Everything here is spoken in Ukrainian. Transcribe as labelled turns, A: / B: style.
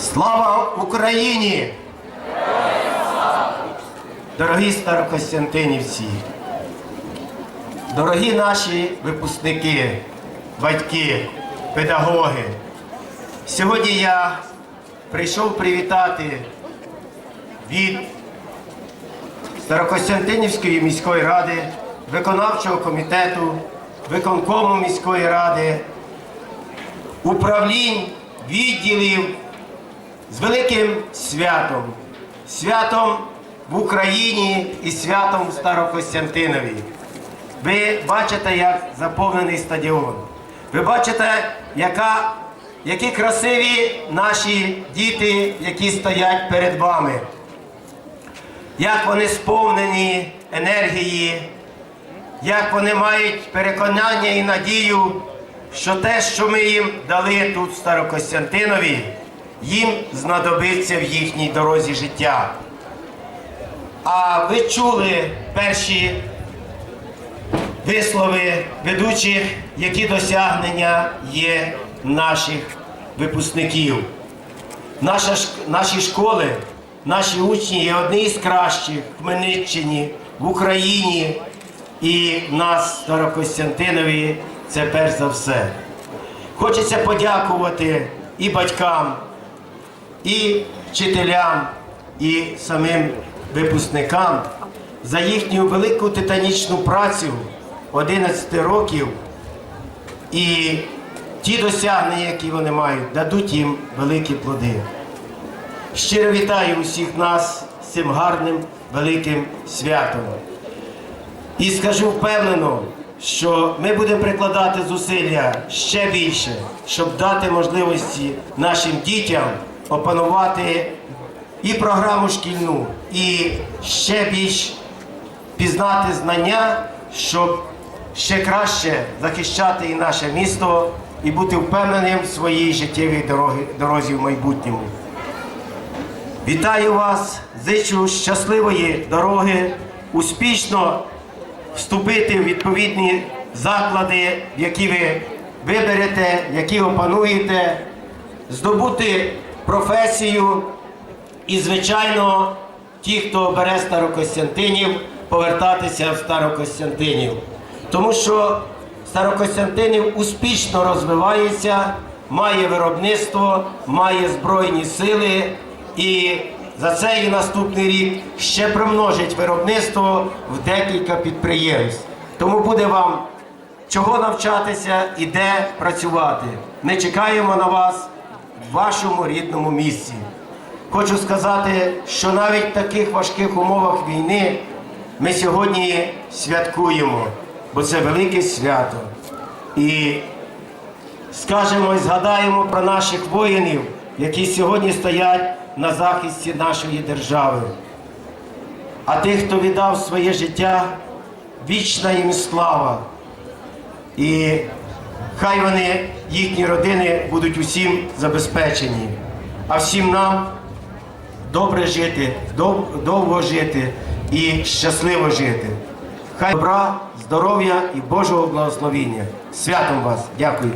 A: Слава Україні! Дорогі старокостянтинівці, дорогі наші випускники, батьки, педагоги, сьогодні я прийшов привітати від Старокостянтинівської міської ради, виконавчого комітету, виконкому міської ради, управлінь, відділів з великим святом, святом в Україні і святом в Старокостянтинові. Ви бачите, як заповнений стадіон. Ви бачите, яка, які красиві наші діти, які стоять перед вами. Як вони сповнені енергії, як вони мають переконання і надію, що те, що ми їм дали тут в Старокостянтинові, їм знадобиться в їхній дорозі життя. А ви чули перші вислови ведучих, які досягнення є наших випускників. Наша, наші школи, наші учні є одні з кращих в Хмельниччині, в Україні і в нас, Старокостянтинові, це перш за все. Хочеться подякувати і батькам, і вчителям, і самим випускникам за їхню велику титанічну працю 11 років і ті досягнення, які вони мають, дадуть їм великі плоди. Щиро вітаю усіх нас з цим гарним великим святом. І скажу впевнено, що ми будемо прикладати зусилля ще більше, щоб дати можливості нашим дітям опанувати і програму шкільну, і ще більш пізнати знання, щоб ще краще захищати і наше місто, і бути впевненим в своїй життєвій дорогі- дорозі в майбутньому. Вітаю вас, зичу щасливої дороги, успішно вступити в відповідні заклади, які ви виберете, які опануєте, здобути професію і, звичайно, ті, хто бере Старокостянтинів, повертатися в Старокостянтинів. Тому що Старокостянтинів успішно розвивається, має виробництво, має збройні сили і за цей наступний рік ще примножить виробництво в декілька підприємств. Тому буде вам чого навчатися і де працювати. Ми чекаємо на вас вашому рідному місці. Хочу сказати, що навіть в таких важких умовах війни ми сьогодні святкуємо, бо це велике свято. І скажемо і згадаємо про наших воїнів, які сьогодні стоять на захисті нашої держави. А тих, хто віддав своє життя, вічна їм слава. І хай вони, їхні родини, будуть усім забезпечені. А всім нам добре жити, дов- довго жити і щасливо жити. Хай добра, здоров'я і Божого благословіння. Святом вас! Дякую.